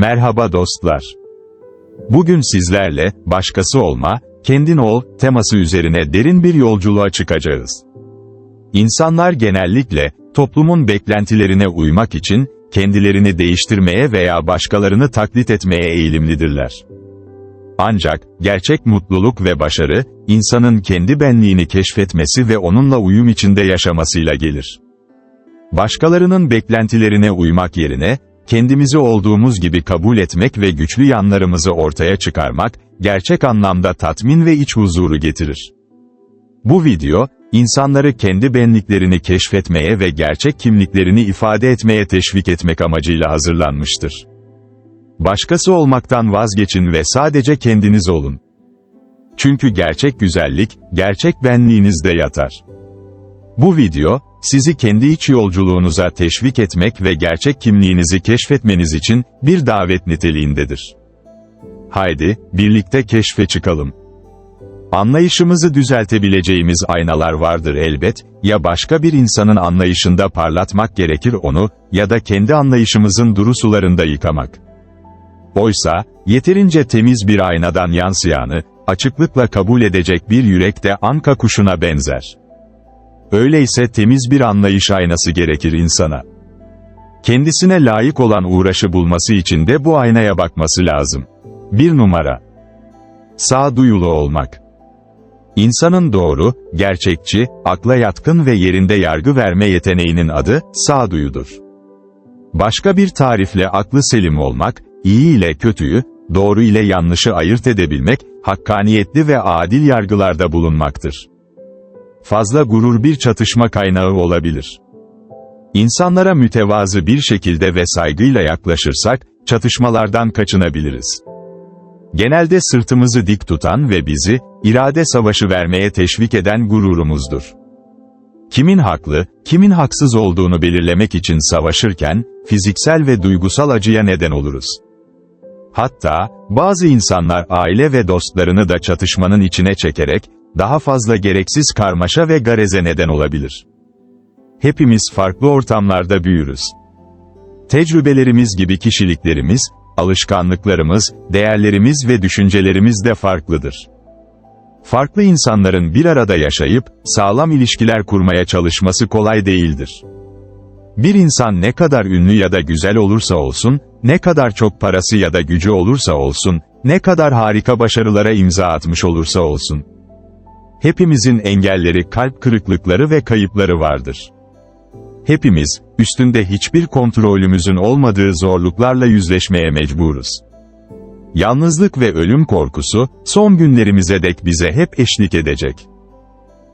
Merhaba dostlar. Bugün sizlerle, başkası olma, kendin ol, teması üzerine derin bir yolculuğa çıkacağız. İnsanlar genellikle, toplumun beklentilerine uymak için, kendilerini değiştirmeye veya başkalarını taklit etmeye eğilimlidirler. Ancak, gerçek mutluluk ve başarı, insanın kendi benliğini keşfetmesi ve onunla uyum içinde yaşamasıyla gelir. Başkalarının beklentilerine uymak yerine, kendimizi olduğumuz gibi kabul etmek ve güçlü yanlarımızı ortaya çıkarmak, gerçek anlamda tatmin ve iç huzuru getirir. Bu video, insanları kendi benliklerini keşfetmeye ve gerçek kimliklerini ifade etmeye teşvik etmek amacıyla hazırlanmıştır. Başkası olmaktan vazgeçin ve sadece kendiniz olun. Çünkü gerçek güzellik, gerçek benliğinizde yatar. Bu video, sizi kendi iç yolculuğunuza teşvik etmek ve gerçek kimliğinizi keşfetmeniz için bir davet niteliğindedir. Haydi, birlikte keşfe çıkalım. Anlayışımızı düzeltebileceğimiz aynalar vardır elbet, ya başka bir insanın anlayışında parlatmak gerekir onu, ya da kendi anlayışımızın duru sularında yıkamak. Oysa, yeterince temiz bir aynadan yansıyanı, açıklıkla kabul edecek bir yürek de anka kuşuna benzer. Öyleyse temiz bir anlayış aynası gerekir insana. Kendisine layık olan uğraşı bulması için de bu aynaya bakması lazım. Bir numara. Sağduyulu olmak. İnsanın doğru, gerçekçi, akla yatkın ve yerinde yargı verme yeteneğinin adı, sağduyudur. Başka bir tarifle aklı selim olmak, iyi ile kötüyü, doğru ile yanlışı ayırt edebilmek, hakkaniyetli ve adil yargılarda bulunmaktır. Fazla gurur bir çatışma kaynağı olabilir. İnsanlara mütevazı bir şekilde ve saygıyla yaklaşırsak, çatışmalardan kaçınabiliriz. Genelde sırtımızı dik tutan ve bizi, irade savaşı vermeye teşvik eden gururumuzdur. Kimin haklı, kimin haksız olduğunu belirlemek için savaşırken, fiziksel ve duygusal acıya neden oluruz. Hatta, bazı insanlar aile ve dostlarını da çatışmanın içine çekerek, daha fazla gereksiz karmaşa ve gareze neden olabilir. Hepimiz farklı ortamlarda büyürüz. Tecrübelerimiz gibi kişiliklerimiz, alışkanlıklarımız, değerlerimiz ve düşüncelerimiz de farklıdır. Farklı insanların bir arada yaşayıp, sağlam ilişkiler kurmaya çalışması kolay değildir. Bir insan ne kadar ünlü ya da güzel olursa olsun, ne kadar çok parası ya da gücü olursa olsun, ne kadar harika başarılara imza atmış olursa olsun. Hepimizin engelleri, kalp kırıklıkları ve kayıpları vardır. Hepimiz, üstünde hiçbir kontrolümüzün olmadığı zorluklarla yüzleşmeye mecburuz. Yalnızlık ve ölüm korkusu, son günlerimize dek bize hep eşlik edecek.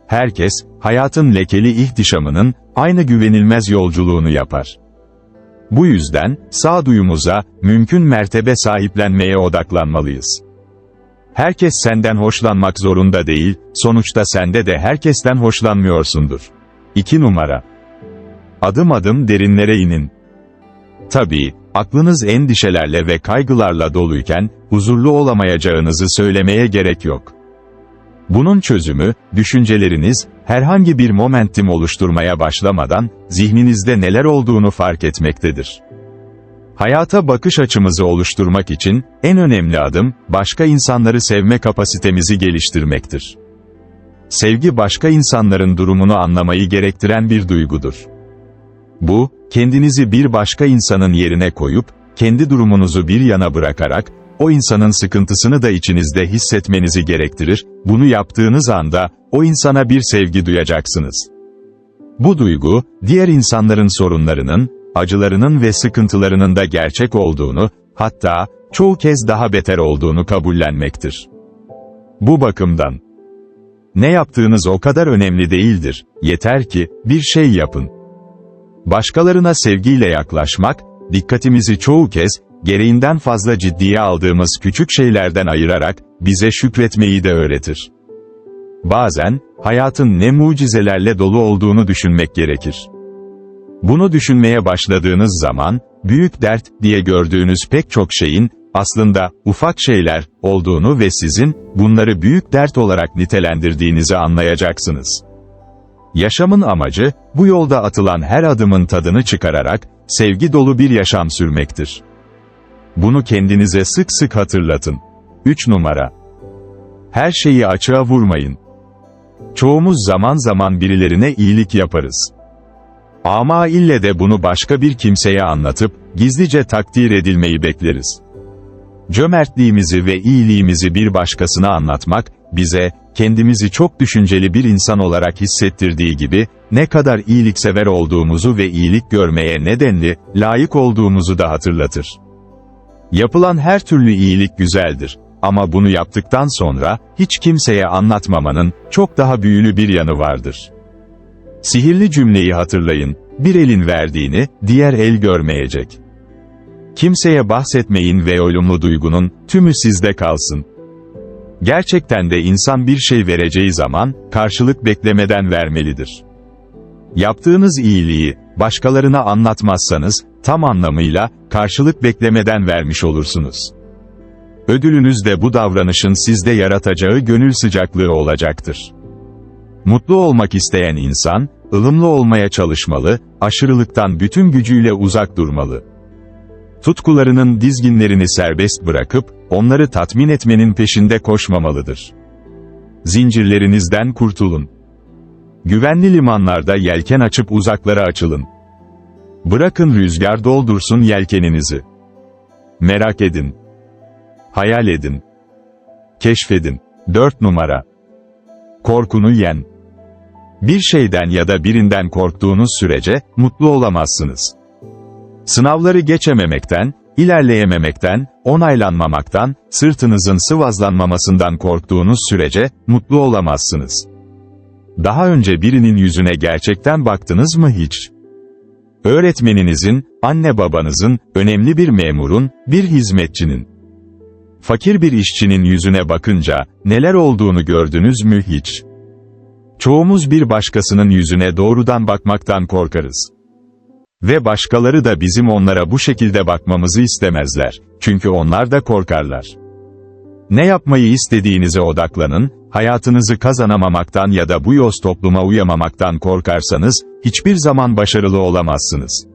Herkes, hayatın lekeli ihtişamının, aynı güvenilmez yolculuğunu yapar. Bu yüzden, sağduyumuza, mümkün mertebe sahiplenmeye odaklanmalıyız. Herkes senden hoşlanmak zorunda değil, sonuçta sende de herkesten hoşlanmıyorsundur. 2 numara. Adım adım derinlere inin. Tabii, aklınız endişelerle ve kaygılarla doluyken, huzurlu olamayacağınızı söylemeye gerek yok. Bunun çözümü, düşünceleriniz, herhangi bir momentum oluşturmaya başlamadan, zihninizde neler olduğunu fark etmektedir. Hayata bakış açımızı oluşturmak için, en önemli adım, başka insanları sevme kapasitemizi geliştirmektir. Sevgi başka insanların durumunu anlamayı gerektiren bir duygudur. Bu, kendinizi bir başka insanın yerine koyup, kendi durumunuzu bir yana bırakarak, o insanın sıkıntısını da içinizde hissetmenizi gerektirir, bunu yaptığınız anda, o insana bir sevgi duyacaksınız. Bu duygu, diğer insanların sorunlarının, acılarının ve sıkıntılarının da gerçek olduğunu, hatta, çoğu kez daha beter olduğunu kabullenmektir. Bu bakımdan, ne yaptığınız o kadar önemli değildir, yeter ki, bir şey yapın. Başkalarına sevgiyle yaklaşmak, dikkatimizi çoğu kez, gereğinden fazla ciddiye aldığımız küçük şeylerden ayırarak, bize şükretmeyi de öğretir. Bazen, hayatın ne mucizelerle dolu olduğunu düşünmek gerekir. Bunu düşünmeye başladığınız zaman, büyük dert diye gördüğünüz pek çok şeyin, aslında, ufak şeyler, olduğunu ve sizin, bunları büyük dert olarak nitelendirdiğinizi anlayacaksınız. Yaşamın amacı, bu yolda atılan her adımın tadını çıkararak, sevgi dolu bir yaşam sürmektir. Bunu kendinize sık sık hatırlatın. 3 numara. Her şeyi açığa vurmayın. Çoğumuz zaman zaman birilerine iyilik yaparız. Ama ille de bunu başka bir kimseye anlatıp, gizlice takdir edilmeyi bekleriz. Cömertliğimizi ve iyiliğimizi bir başkasına anlatmak, bize, kendimizi çok düşünceli bir insan olarak hissettirdiği gibi, ne kadar iyiliksever olduğumuzu ve iyilik görmeye nedenli, layık olduğumuzu da hatırlatır. Yapılan her türlü iyilik güzeldir. Ama bunu yaptıktan sonra, hiç kimseye anlatmamanın, çok daha büyülü bir yanı vardır. Sihirli cümleyi hatırlayın, bir elin verdiğini, diğer el görmeyecek. Kimseye bahsetmeyin ve olumlu duygunun, tümü sizde kalsın. Gerçekten de insan bir şey vereceği zaman, karşılık beklemeden vermelidir. Yaptığınız iyiliği, başkalarına anlatmazsanız, tam anlamıyla, karşılık beklemeden vermiş olursunuz. Ödülünüz de bu davranışın sizde yaratacağı gönül sıcaklığı olacaktır. Mutlu olmak isteyen insan, ılımlı olmaya çalışmalı, aşırılıktan bütün gücüyle uzak durmalı. Tutkularının dizginlerini serbest bırakıp, onları tatmin etmenin peşinde koşmamalıdır. Zincirlerinizden kurtulun. Güvenli limanlarda yelken açıp uzaklara açılın. Bırakın rüzgar doldursun yelkeninizi. Merak edin. Hayal edin. Keşfedin. 4 numara. Korkunu yen. Bir şeyden ya da birinden korktuğunuz sürece, mutlu olamazsınız. Sınavları geçememekten, ilerleyememekten, onaylanmamaktan, sırtınızın sıvazlanmamasından korktuğunuz sürece, mutlu olamazsınız. Daha önce birinin yüzüne gerçekten baktınız mı hiç? Öğretmeninizin, anne babanızın, önemli bir memurun, bir hizmetçinin. Fakir bir işçinin yüzüne bakınca, neler olduğunu gördünüz mü hiç? Çoğumuz bir başkasının yüzüne doğrudan bakmaktan korkarız. Ve başkaları da bizim onlara bu şekilde bakmamızı istemezler. Çünkü onlar da korkarlar. Ne yapmayı istediğinize odaklanın, hayatınızı kazanamamaktan ya da bu yoz topluma uyamamaktan korkarsanız, hiçbir zaman başarılı olamazsınız.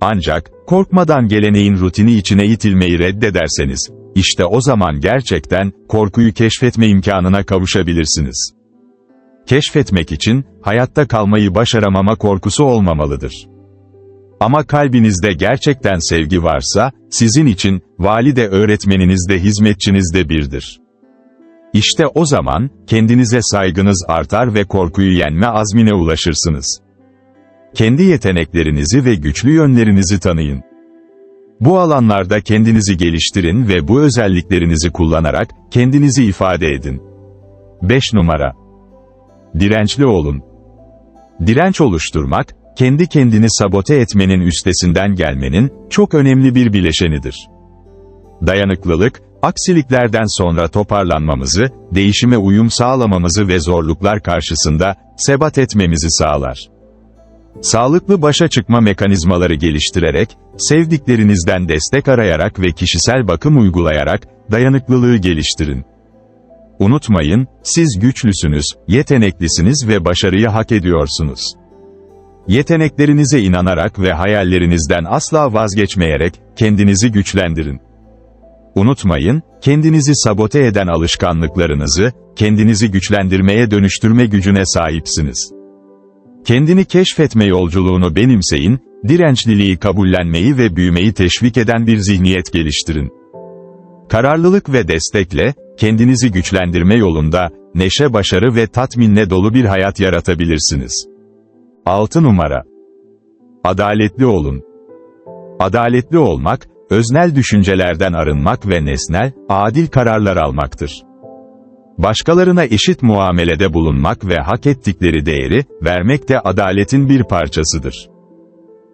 Ancak, korkmadan geleneğin rutini içine itilmeyi reddederseniz, işte o zaman gerçekten, korkuyu keşfetme imkanına kavuşabilirsiniz. Keşfetmek için, hayatta kalmayı başaramama korkusu olmamalıdır. Ama kalbinizde gerçekten sevgi varsa, sizin için, valide öğretmeniniz de hizmetçiniz de birdir. İşte o zaman, kendinize saygınız artar ve korkuyu yenme azmine ulaşırsınız. Kendi yeteneklerinizi ve güçlü yönlerinizi tanıyın. Bu alanlarda kendinizi geliştirin ve bu özelliklerinizi kullanarak, kendinizi ifade edin. 5 numara. Dirençli olun. Direnç oluşturmak, kendi kendini sabote etmenin üstesinden gelmenin, çok önemli bir bileşenidir. Dayanıklılık, aksiliklerden sonra toparlanmamızı, değişime uyum sağlamamızı ve zorluklar karşısında, sebat etmemizi sağlar. Sağlıklı başa çıkma mekanizmaları geliştirerek, sevdiklerinizden destek arayarak ve kişisel bakım uygulayarak, dayanıklılığı geliştirin. Unutmayın, siz güçlüsünüz, yeteneklisiniz ve başarıyı hak ediyorsunuz. Yeteneklerinize inanarak ve hayallerinizden asla vazgeçmeyerek, kendinizi güçlendirin. Unutmayın, kendinizi sabote eden alışkanlıklarınızı, kendinizi güçlendirmeye dönüştürme gücüne sahipsiniz. Kendini keşfetme yolculuğunu benimseyin, dirençliliği kabullenmeyi ve büyümeyi teşvik eden bir zihniyet geliştirin. Kararlılık ve destekle, kendinizi güçlendirme yolunda, neşe başarı ve tatminle dolu bir hayat yaratabilirsiniz. 6 numara. Adaletli olun. Adaletli olmak, öznel düşüncelerden arınmak ve nesnel, adil kararlar almaktır. Başkalarına eşit muamelede bulunmak ve hak ettikleri değeri, vermek de adaletin bir parçasıdır.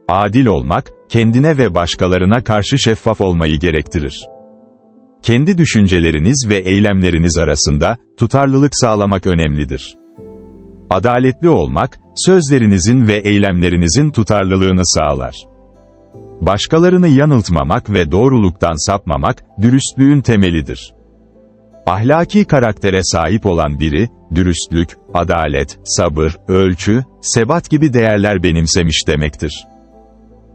Adil olmak, kendine ve başkalarına karşı şeffaf olmayı gerektirir. Kendi düşünceleriniz ve eylemleriniz arasında, tutarlılık sağlamak önemlidir. Adaletli olmak, sözlerinizin ve eylemlerinizin tutarlılığını sağlar. Başkalarını yanıltmamak ve doğruluktan sapmamak, dürüstlüğün temelidir. Ahlaki karaktere sahip olan biri, dürüstlük, adalet, sabır, ölçü, sebat gibi değerler benimsemiş demektir.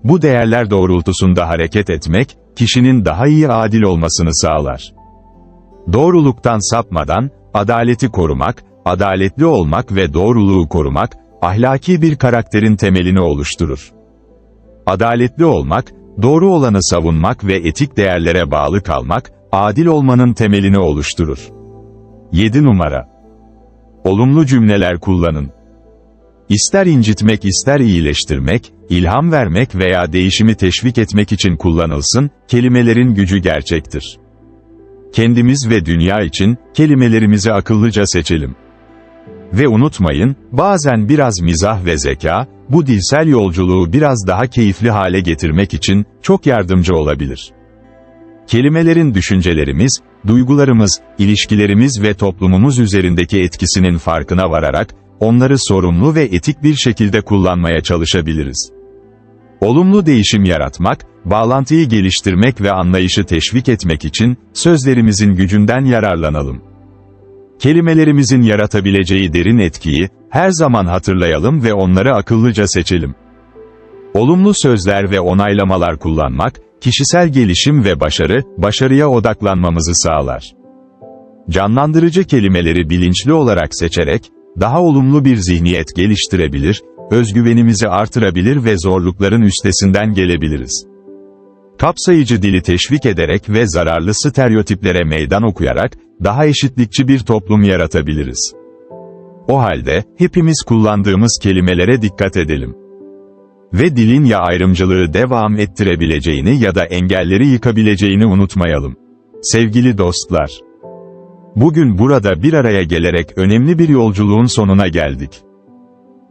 Bu değerler doğrultusunda hareket etmek, kişinin daha iyi adil olmasını sağlar. Doğruluktan sapmadan, adaleti korumak, adaletli olmak ve doğruluğu korumak, ahlaki bir karakterin temelini oluşturur. Adaletli olmak, doğru olanı savunmak ve etik değerlere bağlı kalmak, adil olmanın temelini oluşturur. 7 numara. Olumlu cümleler kullanın. İster incitmek ister iyileştirmek, ilham vermek veya değişimi teşvik etmek için kullanılsın, kelimelerin gücü gerçektir. Kendimiz ve dünya için, kelimelerimizi akıllıca seçelim. Ve unutmayın, bazen biraz mizah ve zeka, bu dilsel yolculuğu biraz daha keyifli hale getirmek için, çok yardımcı olabilir. Kelimelerin düşüncelerimiz, duygularımız, ilişkilerimiz ve toplumumuz üzerindeki etkisinin farkına vararak, onları sorumlu ve etik bir şekilde kullanmaya çalışabiliriz. Olumlu değişim yaratmak, bağlantıyı geliştirmek ve anlayışı teşvik etmek için, sözlerimizin gücünden yararlanalım. Kelimelerimizin yaratabileceği derin etkiyi, her zaman hatırlayalım ve onları akıllıca seçelim. Olumlu sözler ve onaylamalar kullanmak, kişisel gelişim ve başarı, başarıya odaklanmamızı sağlar. Canlandırıcı kelimeleri bilinçli olarak seçerek, daha olumlu bir zihniyet geliştirebilir, özgüvenimizi artırabilir ve zorlukların üstesinden gelebiliriz. Kapsayıcı dili teşvik ederek ve zararlı stereotiplere meydan okuyarak, daha eşitlikçi bir toplum yaratabiliriz. O halde, hepimiz kullandığımız kelimelere dikkat edelim. Ve dilin ya ayrımcılığı devam ettirebileceğini ya da engelleri yıkabileceğini unutmayalım. Sevgili dostlar, Bugün burada bir araya gelerek önemli bir yolculuğun sonuna geldik.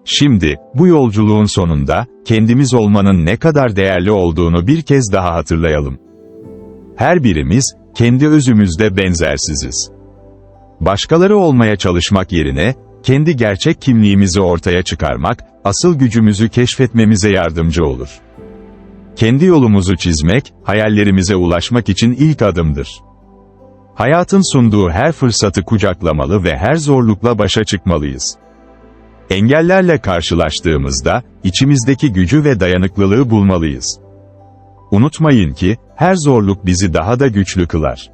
Şimdi, bu yolculuğun sonunda, kendimiz olmanın ne kadar değerli olduğunu bir kez daha hatırlayalım. Her birimiz, kendi özümüzde benzersiziz. Başkaları olmaya çalışmak yerine, kendi gerçek kimliğimizi ortaya çıkarmak, asıl gücümüzü keşfetmemize yardımcı olur. Kendi yolumuzu çizmek, hayallerimize ulaşmak için ilk adımdır. Hayatın sunduğu her fırsatı kucaklamalı ve her zorlukla başa çıkmalıyız. Engellerle karşılaştığımızda, içimizdeki gücü ve dayanıklılığı bulmalıyız. Unutmayın ki, her zorluk bizi daha da güçlü kılar.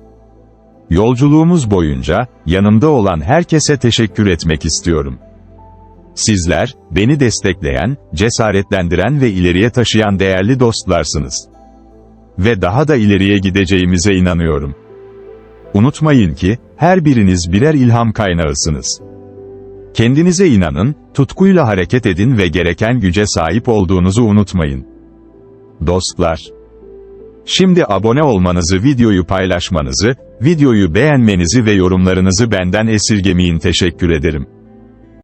Yolculuğumuz boyunca, yanımda olan herkese teşekkür etmek istiyorum. Sizler, beni destekleyen, cesaretlendiren ve ileriye taşıyan değerli dostlarsınız. Ve daha da ileriye gideceğimize inanıyorum. Unutmayın ki, her biriniz birer ilham kaynağısınız. Kendinize inanın, tutkuyla hareket edin ve gereken güce sahip olduğunuzu unutmayın. Dostlar. Şimdi abone olmanızı, videoyu paylaşmanızı, videoyu beğenmenizi ve yorumlarınızı benden esirgemeyin teşekkür ederim.